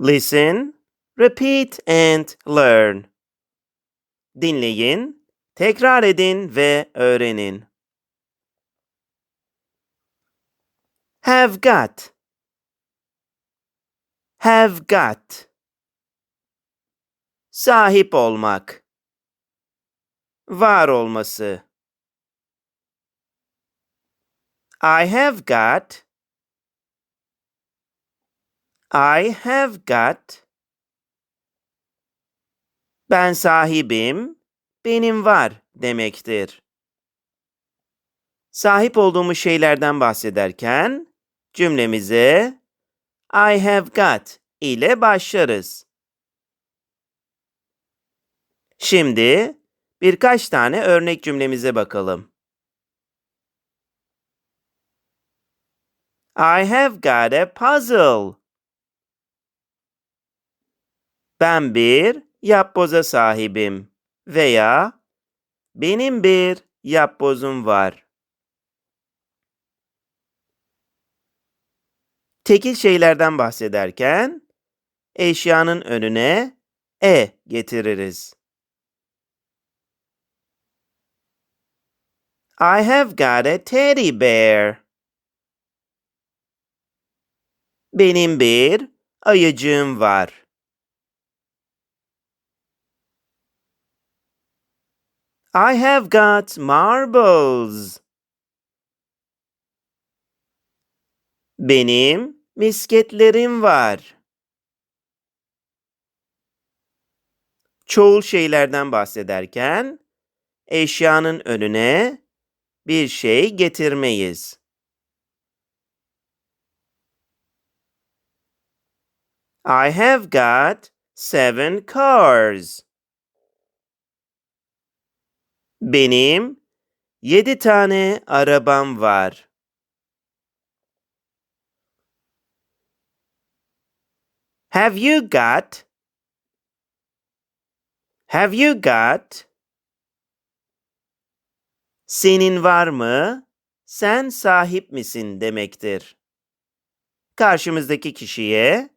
Listen, repeat and learn. Dinleyin, tekrar edin ve öğrenin. Have got. Have got. Sahip olmak. Var olması. I have got. I have got. Ben sahibim, benim var demektir. Sahip olduğumuz şeylerden bahsederken cümlemize I have got ile başlarız. Şimdi birkaç tane örnek cümlemize bakalım. I have got a puzzle. Ben bir yapboza sahibim veya benim bir yapbozum var. Tekil şeylerden bahsederken eşyanın önüne e getiririz. I have got a teddy bear. Benim bir ayıcığım var. I have got marbles. Benim misketlerim var. Çoğul şeylerden bahsederken eşyanın önüne bir şey getirmeyiz. I have got seven cars. Benim yedi tane arabam var. Have you got? Have you got? Senin var mı? Sen sahip misin demektir. Karşımızdaki kişiye,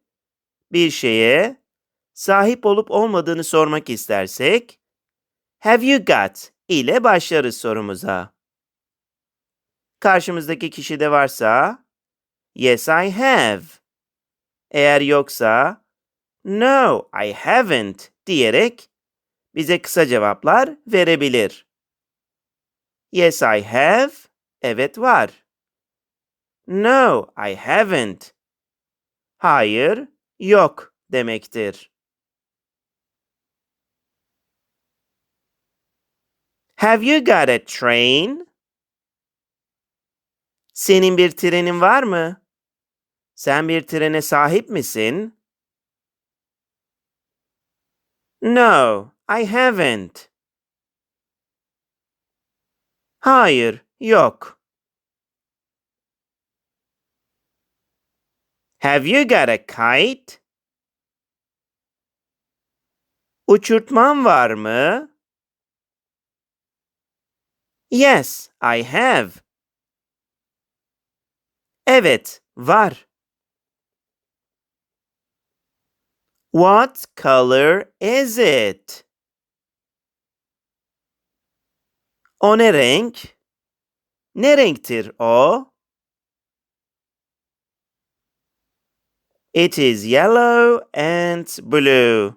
bir şeye sahip olup olmadığını sormak istersek, have you got ile başlarız sorumuza. Karşımızdaki kişide varsa, yes I have. Eğer yoksa, no I haven't diyerek bize kısa cevaplar verebilir. Yes, I have. Evet var. No, I haven't. Hayır, yok demektir. Have you got a train? Senin bir trenin var mı? Sen bir trene sahip misin? No, I haven't. Hayır, yok. Have you got a kite? Uçurtman var mı? Yes, I have. Evet, var. What color is it? O ne renk? Ne renktir o? It is yellow and blue.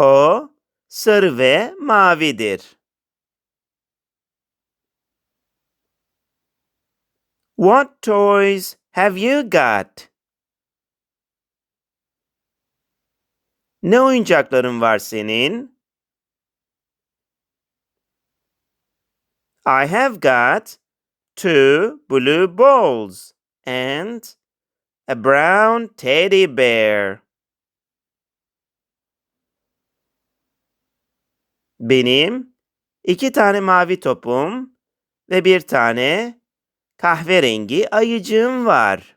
O sarı ve mavidir. What toys have you got? Ne oyuncakların var senin? I have got two blue balls and a brown teddy bear. Benim iki tane mavi topum ve bir tane kahverengi ayıcığım var.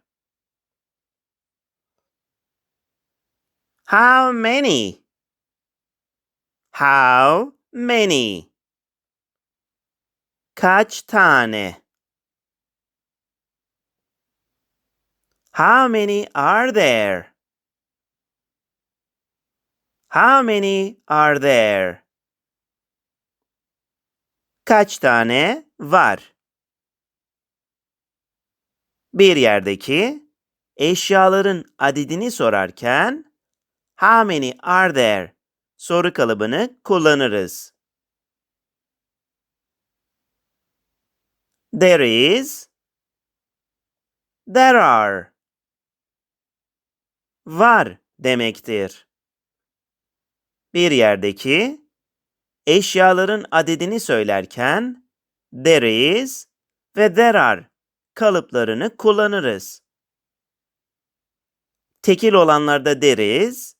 How many? How many? Kaç tane? How many are there? How many are there? Kaç tane var? Bir yerdeki eşyaların adedini sorarken how many are there soru kalıbını kullanırız. There is There are var demektir. Bir yerdeki eşyaların adedini söylerken there is ve there are kalıplarını kullanırız. Tekil olanlarda there is,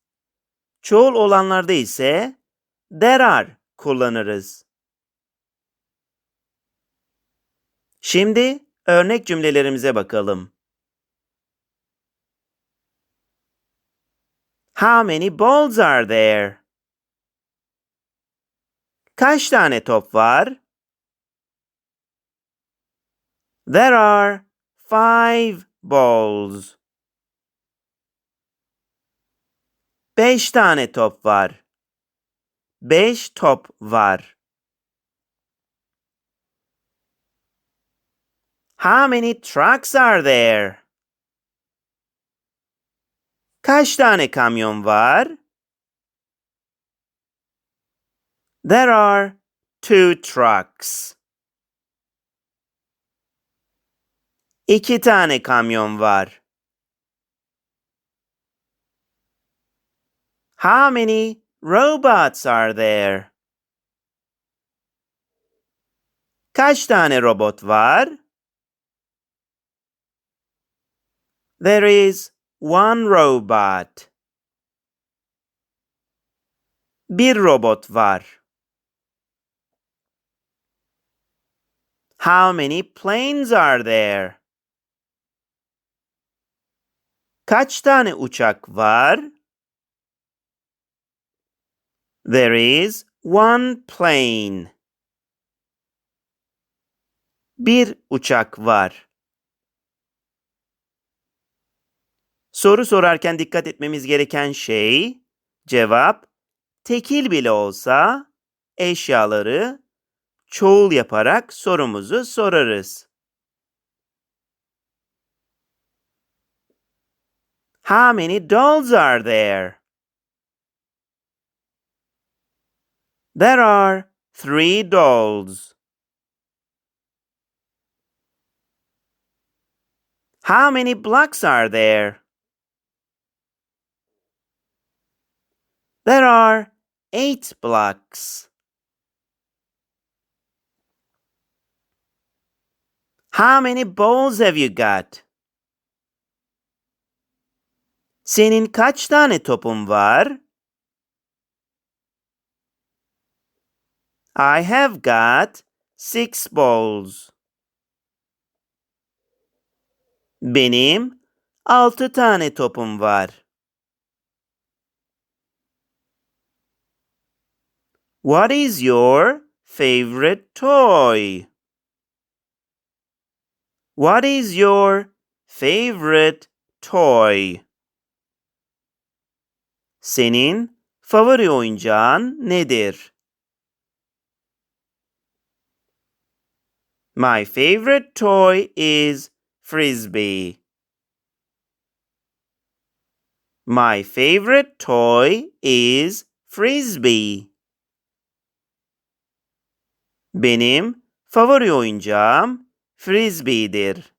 çoğul olanlarda ise there are kullanırız. Şimdi örnek cümlelerimize bakalım. How many balls are there? Kaç tane top var? There are five balls. Beş tane top var. Beş top var. How many trucks are there? Kaç tane kamyon var? There are two trucks. İki tane kamyon var. How many robots are there? Kaç tane robot var? There is one robot. Bir robot var. How many planes are there? Kaç tane uçak var? There is one plane. Bir uçak var. Soru sorarken dikkat etmemiz gereken şey, cevap, tekil bile olsa eşyaları çoğul yaparak sorumuzu sorarız. How many dolls are there? There are three dolls. How many blocks are there? There are eight blocks. How many balls have you got? Senin kaç tane topun var? I have got six balls. Benim altı tane topum var. What is your favorite toy? What is your favorite toy? Senin favori oyuncağın nedir? My favorite toy is frisbee. My favorite toy is frisbee. Benim favori oyuncağım frisbee'dir.